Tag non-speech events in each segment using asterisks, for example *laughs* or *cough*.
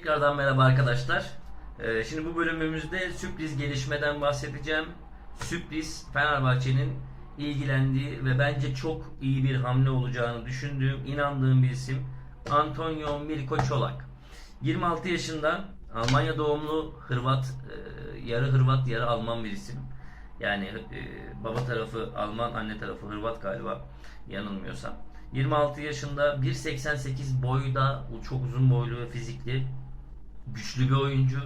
Tekrardan merhaba arkadaşlar. Ee, şimdi bu bölümümüzde sürpriz gelişmeden bahsedeceğim. Sürpriz Fenerbahçe'nin ilgilendiği ve bence çok iyi bir hamle olacağını düşündüğüm, inandığım bir isim Antonio Milko Çolak. 26 yaşında Almanya doğumlu Hırvat, e, yarı Hırvat yarı Alman bir isim. Yani e, baba tarafı Alman, anne tarafı Hırvat galiba yanılmıyorsam. 26 yaşında 1.88 boyda çok uzun boylu ve fizikli güçlü bir oyuncu.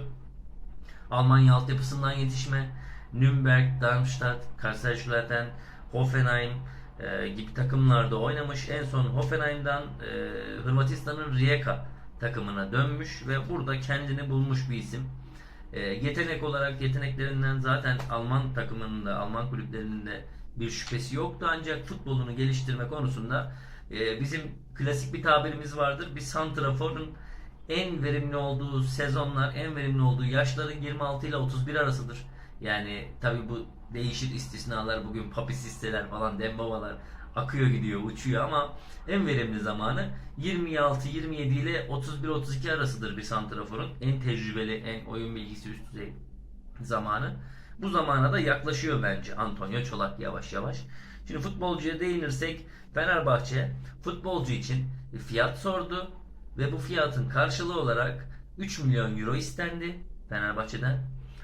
Almanya altyapısından yetişme. Nürnberg, Darmstadt, Kaiserslautern, Hoffenheim e, gibi takımlarda oynamış. En son Hoffenheim'dan e, Hırvatistan'ın Rijeka takımına dönmüş ve burada kendini bulmuş bir isim. E, yetenek olarak yeteneklerinden zaten Alman takımının Alman kulüplerinin de bir şüphesi yoktu ancak futbolunu geliştirme konusunda e, bizim klasik bir tabirimiz vardır. Bir santraforun en verimli olduğu sezonlar, en verimli olduğu yaşları 26 ile 31 arasıdır. Yani tabi bu değişir istisnalar bugün papisisteler falan dembabalar akıyor gidiyor uçuyor ama en verimli zamanı 26-27 ile 31-32 arasıdır bir santraforun en tecrübeli en oyun bilgisi üst düzey zamanı. Bu zamana da yaklaşıyor bence Antonio Çolak yavaş yavaş. Şimdi futbolcuya değinirsek Fenerbahçe futbolcu için fiyat sordu ve bu fiyatın karşılığı olarak 3 milyon euro istendi Fenerbahçe'den.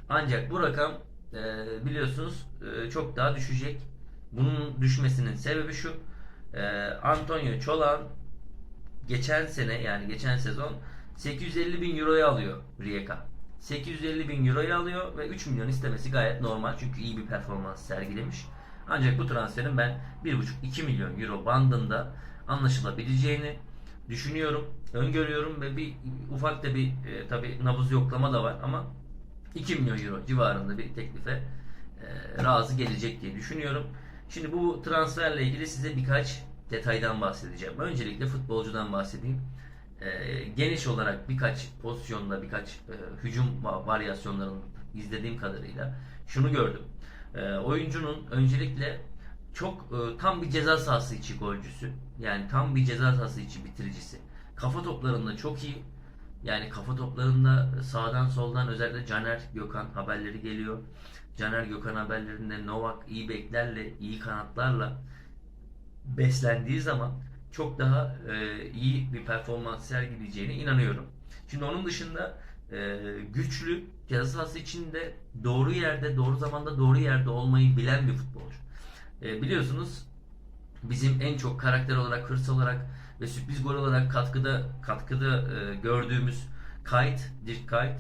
Ancak bu rakam e, biliyorsunuz e, çok daha düşecek. Bunun düşmesinin sebebi şu. E, Antonio Çolak'ın geçen sene yani geçen sezon 850 bin euroya alıyor Rijeka. 850 bin euroya alıyor ve 3 milyon istemesi gayet normal çünkü iyi bir performans sergilemiş. Ancak bu transferin ben 1,5-2 milyon euro bandında anlaşılabileceğini düşünüyorum, öngörüyorum ve bir ufak da bir e, tabi nabız yoklama da var ama 2 milyon euro civarında bir teklife e, razı gelecek diye düşünüyorum. Şimdi bu transferle ilgili size birkaç detaydan bahsedeceğim. Öncelikle futbolcudan bahsedeyim. E, geniş olarak birkaç pozisyonda birkaç e, hücum va- varyasyonlarını izlediğim kadarıyla şunu gördüm. E, oyuncunun öncelikle çok e, tam bir ceza sahası içi golcüsü. Yani tam bir ceza sahası içi bitiricisi. Kafa toplarında çok iyi. Yani kafa toplarında sağdan soldan özellikle Caner Gökhan haberleri geliyor. Caner Gökhan haberlerinde Novak iyi beklerle, iyi kanatlarla beslendiği zaman çok daha e, iyi bir performans sergileyeceğine inanıyorum. Şimdi onun dışında e, güçlü, ceza sahası içinde doğru yerde, doğru zamanda doğru yerde olmayı bilen bir futbolcu. E, biliyorsunuz bizim en çok karakter olarak, hırs olarak ve sürpriz gol olarak katkıda katkıda e, gördüğümüz Kite, Dirk Kite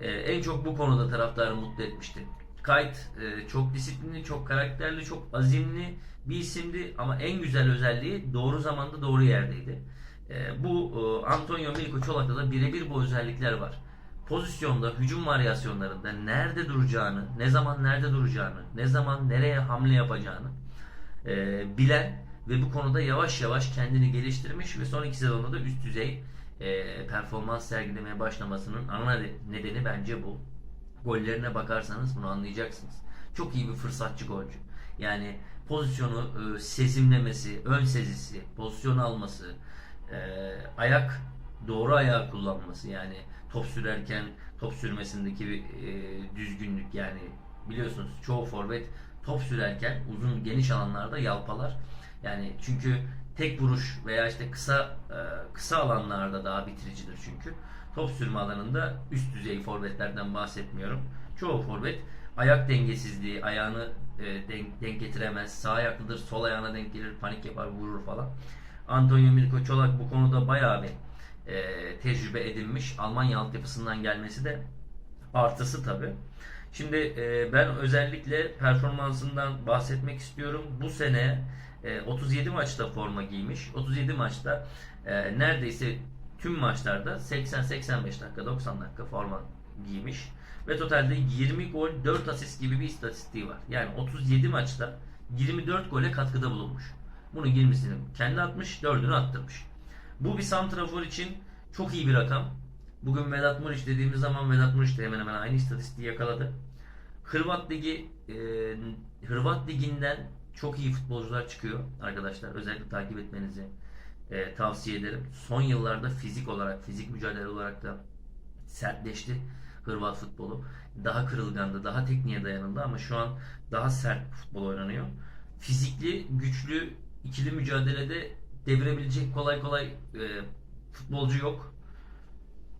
e, en çok bu konuda taraftarı mutlu etmişti. Kite e, çok disiplinli, çok karakterli, çok azimli bir isimdi ama en güzel özelliği doğru zamanda doğru yerdeydi. E, bu e, Antonio Milko Çolak'ta da birebir bu özellikler var. Pozisyonda, hücum varyasyonlarında nerede duracağını, ne zaman nerede duracağını, ne zaman nereye hamle yapacağını e, bilen ve bu konuda yavaş yavaş kendini geliştirmiş ve son iki sezonda da üst düzey e, performans sergilemeye başlamasının ana nedeni bence bu. Gollerine bakarsanız bunu anlayacaksınız. Çok iyi bir fırsatçı golcü. Yani pozisyonu e, sezimlemesi, ön sezisi, pozisyon alması, e, ayak doğru ayağı kullanması yani top sürerken top sürmesindeki e, düzgünlük yani biliyorsunuz çoğu forvet top sürerken uzun geniş alanlarda yalpalar. Yani çünkü tek vuruş veya işte kısa e, kısa alanlarda daha bitiricidir çünkü. Top sürme alanında üst düzey forvetlerden bahsetmiyorum. Çoğu forvet ayak dengesizliği, ayağını e, denk, denk getiremez. Sağ ayaklıdır, sol ayağına denk gelir, panik yapar, vurur falan. Antonio Milko Çolak bu konuda bayağı bir e, tecrübe edinmiş. Almanya altyapısından gelmesi de artısı tabi. Şimdi e, ben özellikle performansından bahsetmek istiyorum. Bu sene e, 37 maçta forma giymiş. 37 maçta e, neredeyse tüm maçlarda 80-85 dakika 90 dakika forma giymiş. Ve totalde 20 gol 4 asist gibi bir istatistiği var. Yani 37 maçta 24 gole katkıda bulunmuş. Bunu 20'sini kendi atmış, 4'ünü attırmış. Bu bir santrafor için çok iyi bir rakam. Bugün Vedat Muriç dediğimiz zaman Vedat Muriç de hemen hemen aynı istatistiği yakaladı. Hırvat Ligi e, Hırvat Ligi'nden çok iyi futbolcular çıkıyor arkadaşlar. Özellikle takip etmenizi e, tavsiye ederim. Son yıllarda fizik olarak, fizik mücadele olarak da sertleşti Hırvat futbolu. Daha kırılgandı, daha tekniğe dayanıldı ama şu an daha sert futbol oynanıyor. Fizikli, güçlü, ikili mücadelede devirebilecek kolay kolay e, futbolcu yok.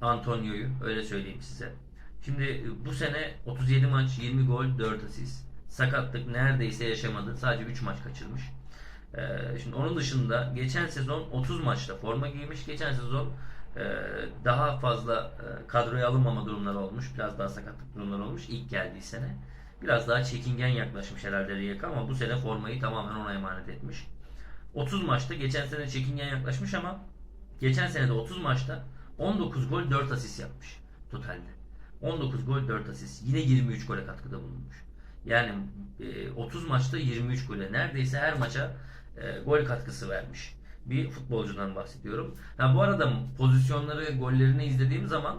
Antonio'yu öyle söyleyeyim size. Şimdi e, bu sene 37 maç, 20 gol, 4 asist. Sakatlık neredeyse yaşamadı. Sadece 3 maç kaçırmış. Ee, şimdi onun dışında geçen sezon 30 maçta forma giymiş. Geçen sezon e, daha fazla e, kadroya alınmama durumları olmuş. Biraz daha sakatlık durumları olmuş ilk geldiği sene. Biraz daha çekingen yaklaşmış herhalde Rijeka ama bu sene formayı tamamen ona emanet etmiş. 30 maçta geçen sene çekingen yaklaşmış ama geçen sene de 30 maçta 19 gol 4 asist yapmış totalde. 19 gol 4 asist. Yine 23 gole katkıda bulunmuş. Yani e, 30 maçta 23 gole neredeyse her maça e, gol katkısı vermiş bir futbolcudan bahsediyorum. Ha, bu arada pozisyonları, gollerini izlediğim zaman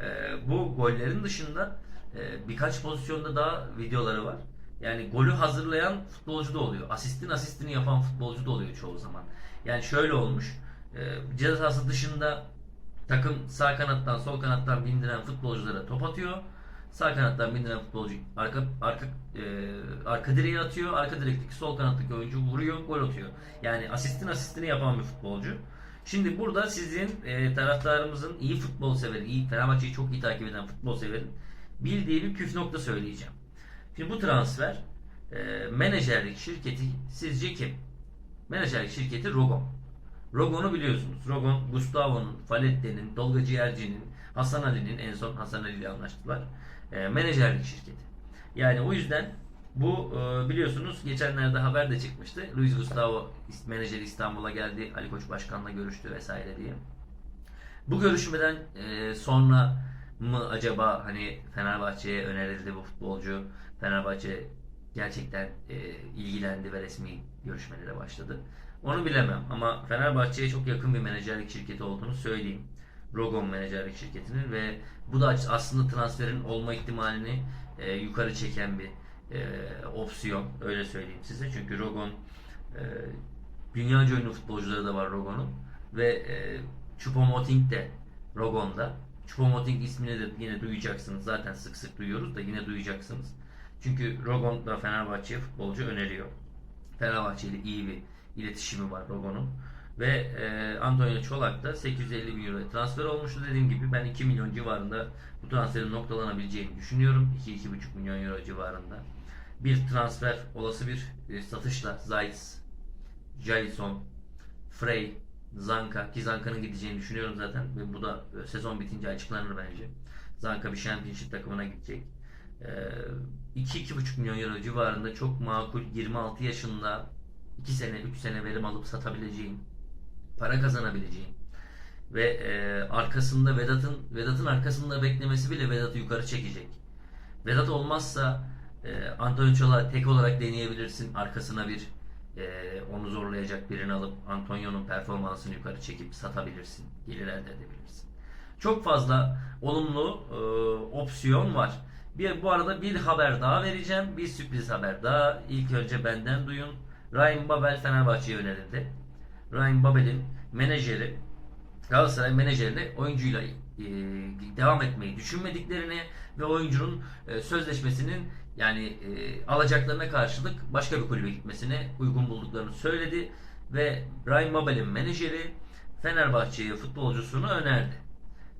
e, bu gollerin dışında e, birkaç pozisyonda daha videoları var. Yani golü hazırlayan futbolcu da oluyor. Asistin asistini yapan futbolcu da oluyor çoğu zaman. Yani şöyle olmuş. E, ceza sahası dışında takım sağ kanattan sol kanattan bindiren futbolculara top atıyor. Sağ kanattan bindiren futbolcu arka arka e, arka direğe atıyor. Arka direkteki sol kanattaki oyuncu vuruyor, gol atıyor. Yani asistin asistini yapan bir futbolcu. Şimdi burada sizin e, taraftarımızın iyi futbol severi, iyi Fenerbahçe'yi çok iyi takip eden futbol severin bildiği bir püf nokta söyleyeceğim. Şimdi bu transfer e, menajerlik şirketi sizce kim? Menajerlik şirketi Rogon. Rogon'u biliyorsunuz. Rogon, Gustavo'nun, Falette'nin, Tolga Ciğerci'nin, Hasan Ali'nin en son Hasan Ali ile anlaştılar. E, menajerlik şirketi. Yani o yüzden bu e, biliyorsunuz geçenlerde haber de çıkmıştı. Luis Gustavo menajeri İstanbul'a geldi. Ali Koç Başkan'la görüştü vesaire diye. Bu görüşmeden e, sonra mı acaba hani Fenerbahçe'ye önerildi bu futbolcu? Fenerbahçe gerçekten e, ilgilendi ve resmi görüşmelere başladı. Onu bilemem ama Fenerbahçe'ye çok yakın bir menajerlik şirketi olduğunu söyleyeyim. Rogon menajerlik şirketinin ve bu da aslında transferin olma ihtimalini e, yukarı çeken bir e, opsiyon öyle söyleyeyim size. Çünkü Rogon e, dünyaca ünlü futbolcuları da var Rogon'un ve e, Choupo-Moting de Rogon'da. Choupo-Moting ismini de yine duyacaksınız. Zaten sık sık duyuyoruz da yine duyacaksınız. Çünkü Rogon da Fenerbahçe'ye futbolcu öneriyor. Fenerbahçe ile iyi bir iletişimi var Rogon'un. Ve e, Antonio Çolak da 850 bin euro transfer olmuştu. Dediğim gibi ben 2 milyon civarında bu transferin noktalanabileceğini düşünüyorum. 2-2,5 milyon euro civarında. Bir transfer, olası bir e, satışla Zayt, Jalison, Frey, Zanka ki Zanka'nın gideceğini düşünüyorum zaten ve bu da e, sezon bitince açıklanır bence. Zanka bir Championship takımına gidecek. E, 2-2,5 milyon euro civarında çok makul 26 yaşında 2 sene 3 sene verim alıp satabileceğim para kazanabileceğim ve e, arkasında Vedat'ın Vedat'ın arkasında beklemesi bile Vedat'ı yukarı çekecek. Vedat olmazsa e, Antonio Çolak'ı tek olarak deneyebilirsin. Arkasına bir e, onu zorlayacak birini alıp Antonio'nun performansını yukarı çekip satabilirsin. Gelir elde edebilirsin. Çok fazla olumlu e, opsiyon var. Bir, bu arada bir haber daha vereceğim. Bir sürpriz haber daha. İlk önce benden duyun. Ryan Babel Fenerbahçe'ye önerildi. Ryan Babel'in menajeri Galatasaray menajeri oyuncuyla e, devam etmeyi düşünmediklerini ve oyuncunun e, sözleşmesinin yani e, alacaklarına karşılık başka bir kulübe gitmesini uygun bulduklarını söyledi ve Ryan Babel'in menajeri Fenerbahçe'ye futbolcusunu önerdi.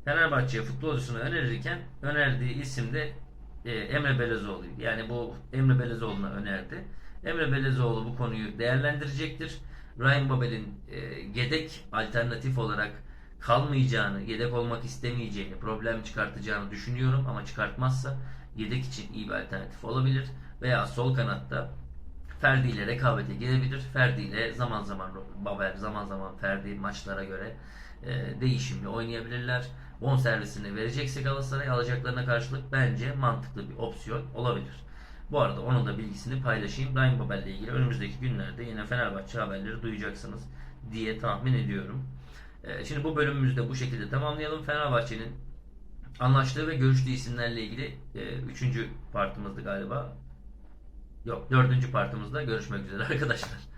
Fenerbahçe'ye futbolcusunu önerirken önerdiği isim de e, Emre Belezoğlu'ydu. Yani bu Emre Belezoğlu'na önerdi. Emre Belezoğlu bu konuyu değerlendirecektir. Ryan Babel'in e, yedek alternatif olarak kalmayacağını, yedek olmak istemeyeceğini, problem çıkartacağını düşünüyorum ama çıkartmazsa yedek için iyi bir alternatif olabilir. Veya sol kanatta Ferdi ile rekabete girebilir. Ferdi ile zaman zaman Babel, zaman zaman Ferdi maçlara göre e, değişimli oynayabilirler. Bon servisini verecekse Galatasaray alacaklarına karşılık bence mantıklı bir opsiyon olabilir. Bu arada onun da bilgisini paylaşayım. Ryan Babel ile ilgili önümüzdeki günlerde yine Fenerbahçe haberleri duyacaksınız diye tahmin ediyorum. Ee, şimdi bu bölümümüzü de bu şekilde tamamlayalım. Fenerbahçe'nin anlaştığı ve görüştüğü isimlerle ilgili e, üçüncü partımızdı galiba. Yok dördüncü partımızda görüşmek üzere *laughs* arkadaşlar.